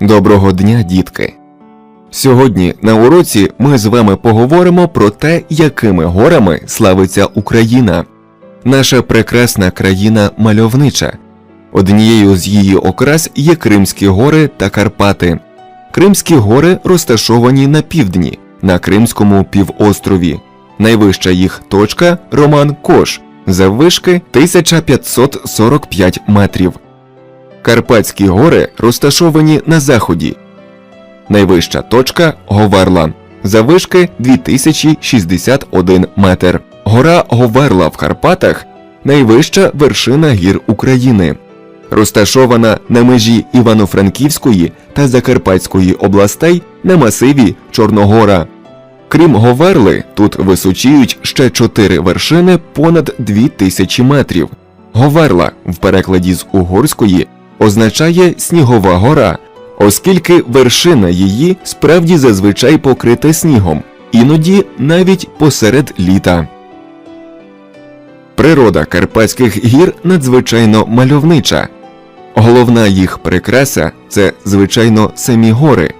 Доброго дня, дітки! Сьогодні на уроці ми з вами поговоримо про те, якими горами славиться Україна. Наша прекрасна країна мальовнича. Однією з її окрас є Кримські гори та Карпати. Кримські гори розташовані на півдні, на Кримському півострові. Найвища їх точка Роман Кош, заввишки 1545 метрів. Карпатські гори розташовані на заході. Найвища точка Говерла. Заввишки 2061 метр. Гора Говерла в Карпатах найвища вершина гір України. Розташована на межі Івано-Франківської та Закарпатської областей на масиві Чорногора. Крім Говерли, тут височіють ще чотири вершини понад 2000 метрів. Говерла в перекладі з угорської означає снігова гора, оскільки вершина її справді зазвичай покрита снігом, іноді навіть посеред літа. Природа Карпатських гір надзвичайно мальовнича. Головна їх прикраса це, звичайно, самі гори.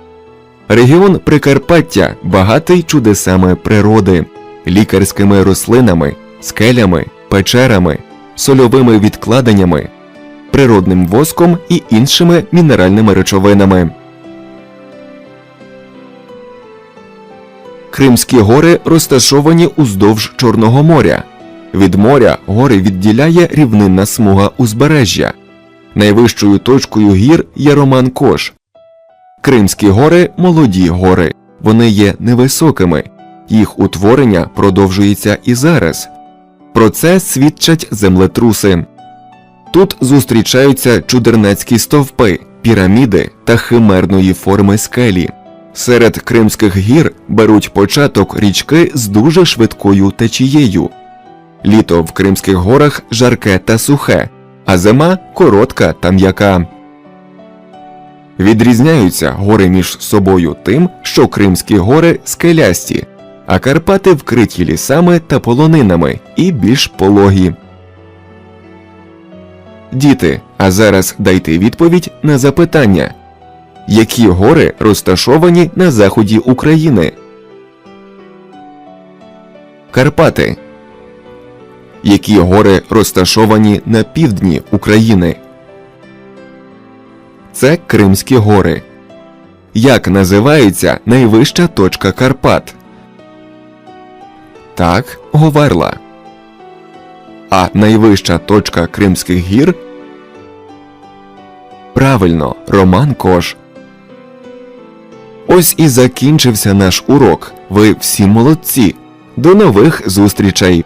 Регіон Прикарпаття багатий чудесами природи, лікарськими рослинами, скелями, печерами, сольовими відкладеннями, природним воском і іншими мінеральними речовинами. Кримські гори розташовані уздовж Чорного моря. Від моря гори відділяє рівнинна смуга узбережжя. Найвищою точкою гір є Роман Кош. Кримські гори молоді гори. Вони є невисокими. Їх утворення продовжується і зараз. Про це свідчать землетруси. Тут зустрічаються чудернацькі стовпи, піраміди та химерної форми скелі. Серед Кримських гір беруть початок річки з дуже швидкою течією. Літо в Кримських горах жарке та сухе, а зима коротка та м'яка. Відрізняються гори між собою тим, що Кримські гори скелясті, а Карпати вкриті лісами та полонинами і більш пологі. Діти, а зараз дайте відповідь на запитання. Які гори розташовані на заході України? Карпати. Які гори розташовані на півдні України? Це Кримські гори. Як називається найвища точка Карпат? Так, Говерла. А найвища точка Кримських гір? Правильно, Роман Кош. Ось і закінчився наш урок. Ви всі молодці. До нових зустрічей!